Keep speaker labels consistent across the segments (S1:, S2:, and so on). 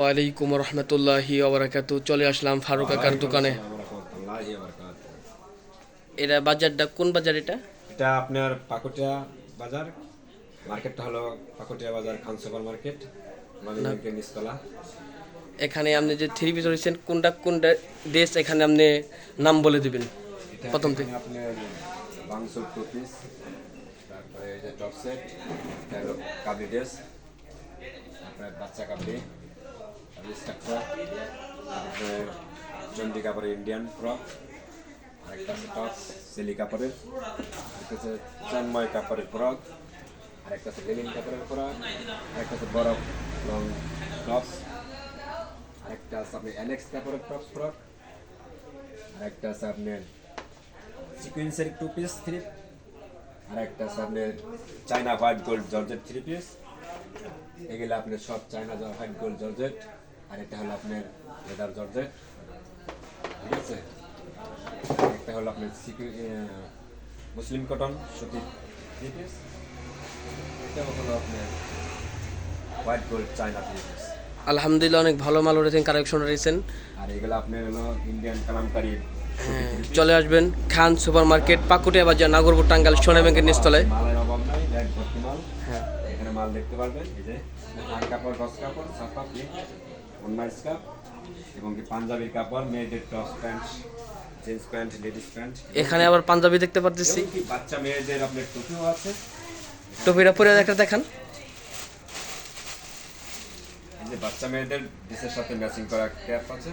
S1: ওয়ালাইকুম রহমতুল্লাহি ওবরাকাতু চলে আসলাম ফারুক কাকার দোকানে। এটা বাজারটা কোন বাজার এটা?
S2: এটা আপনার পাকুটিয়া বাজার। মার্কেটটা হলো পাকুটিয়া বাজার খান সুপার মার্কেট নিচতলা।
S1: এখানে আপনি যে থ্রি পিস রয়েছেন কোনটা কোনটা দেশ এখানে আপনি নাম বলে দিবেন? প্রথম থেকে।
S2: আপনার বাংসুর টু পিস তারপরে এই যে টপ সেট কাবলি ড্রেস আপনার বাচ্চা কাবলি। চন্ডি কাপড়ের ইন্ডিয়ান ফ্রক আরেকটা আছে টপ সিলি কাপড়ের আরেকটা আছে চানময় কাপড়ের ফ্রক আরেকটা আছে লেলিন কাপড়ের ফ্রক আরেকটা আছে বরফ লং টপস আরেকটা আছে আপনি অ্যালেক্স কাপড়ের টপস ফ্রক আরেকটা আছে আপনার সিকুয়েন্সের টু পিস থ্রি আর একটা আছে আপনার China white gold georgette three piece এগুলো আপনার সব চায়না হোয়াইট গোল্ড জর্জেট আর এটা হলো আপনার লেদার জর্জেট ঠিক আছে? একটা হলো আপনার মুসলিম কটন থ্রি পিস এটা হলো আপনার white gold China three piece
S1: আলহামদুলিল্লাহ অনেক ভালো মাল রয়েছেন কালেকশন রয়েছেন।
S2: আর এগুলো আপনার হলো ইন্ডিয়ান কালামকারি
S1: চলে আসবেন খান সুপার মার্কেট পাকুটিয়া বাজার নাগরপুর টাঙ্গাল সোনা ব্যাংকের নিচতলায়। হ্যাঁ।
S2: এখানে মাল দেখতে পারবেন এই যে কাপড় কাপড় সাফা অন্যার স্কার্ফ এবং কি পাঞ্জাবির কাপড় মেয়েদের tops pant jeans pant ladies pant
S1: এখানে আবার পাঞ্জাবি দেখতে পারতেছি।
S2: কি বাচ্চা মেয়েদের আপনার টুপিও আছে।
S1: টপিটা পরে একটা দেখান।
S2: এই যে বাচ্চা মেয়েদের ড্রেসের সাথে ম্যাচিং করা ক্যাপ আছে।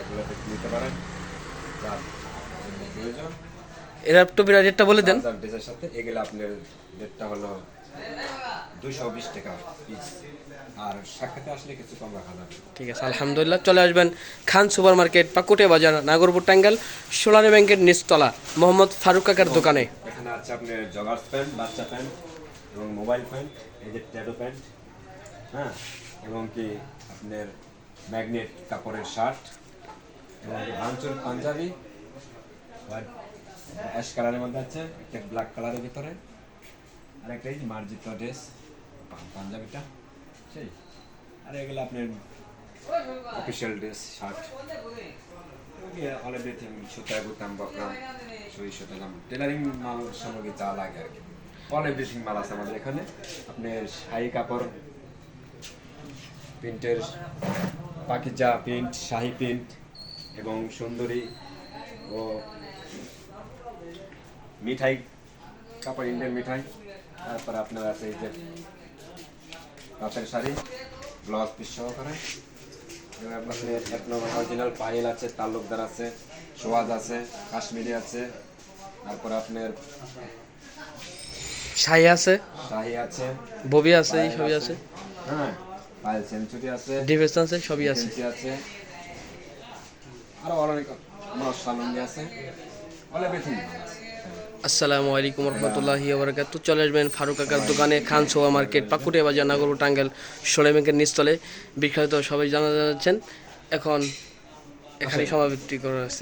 S2: এগুলো দেখতে নিতে পারেন। প্রয়োজন।
S1: এরা টপিটা রেটটা বলে দেন।
S2: ড্রেসের সাথে এগুলো আপনার রেটটা হলো দুইশো বিশ টাকা পিস আর সাক্ষাতে আসলে কিছু কম রাখা যাবে।
S1: ঠিক আছে আলহামদুলিল্লাহ। চলে আসবেন খান সুপার মার্কেট পাকুটিয়া বাজার নাগরপুর টাঙ্গাল সোনালী ব্যাংকের নিচতলা মোহাম্মদ ফারুক কাকার দোকানে।
S2: এখানে আছে আপনার জগার্স প্যান্ট বাচ্চা প্যান্ট এবং মোবাইল প্যান্ট এই যে ট্যাডো প্যান্ট হ্যাঁ? এবং কি আপনার ম্যাগনেট কাপড়ের শার্ট এবং ভাঙচুর পাঞ্জাবি অ্যাশ কালারের মধ্যে আছে একটা ব্ল্যাক কালারের ভিতরে। আর একটা এই মার্জিত ড্রেস পাঞ্জাবিটা, সেই। আর এগুলো আপনার official dress shirt all everything সুতা বুতাম বকরাম সই সুতা জাম টেলারিং মাল সামগ্রী যা লাগে আর কি। অল এভরিথিং মাল আছে আমাদের এখানে। আপনার শাহি কাপড়, প্রিন্টের পাকিজা প্রিন্ট, শাহি প্রিন্ট, এবং সুন্দরী ও মিঠাই, কাপড় ইন্ডিয়ান মিঠাই। তারপরে আপনার আছে এই যে রাতের শাড়ি ব্লাউজ পিস সহকারে। আপনার এক নম্বর অরিজিনাল পায়েল আছে তালুকদার আছে সোয়াজ আছে কাশ্মীরি আছে তারপর আপনার
S1: শাহি আছে
S2: শাহি আছে
S1: ববি আছে এই সবই আছে।
S2: হ্যাঁ পায়েল সেঞ্চুরি আছে
S1: ডিফেন্স আছে সবই আছে।
S2: আছে। আরও অনেক আমার সালঙ্গি আছে। অল এভরিথিং
S1: আসসালামু আলাইকুম রহমতুল্লাহি আবরকাত চলে আসবেন ফারুক আকার দোকানে খান সোয়া মার্কেট পাকুটিয়া বাজার নাগরপুর টাঙ্গেল সোলে ব্যাংকের নিচতলে বিখ্যাত সবাই জানা যাচ্ছেন এখন এখানে সমাবৃত্তি করা আছে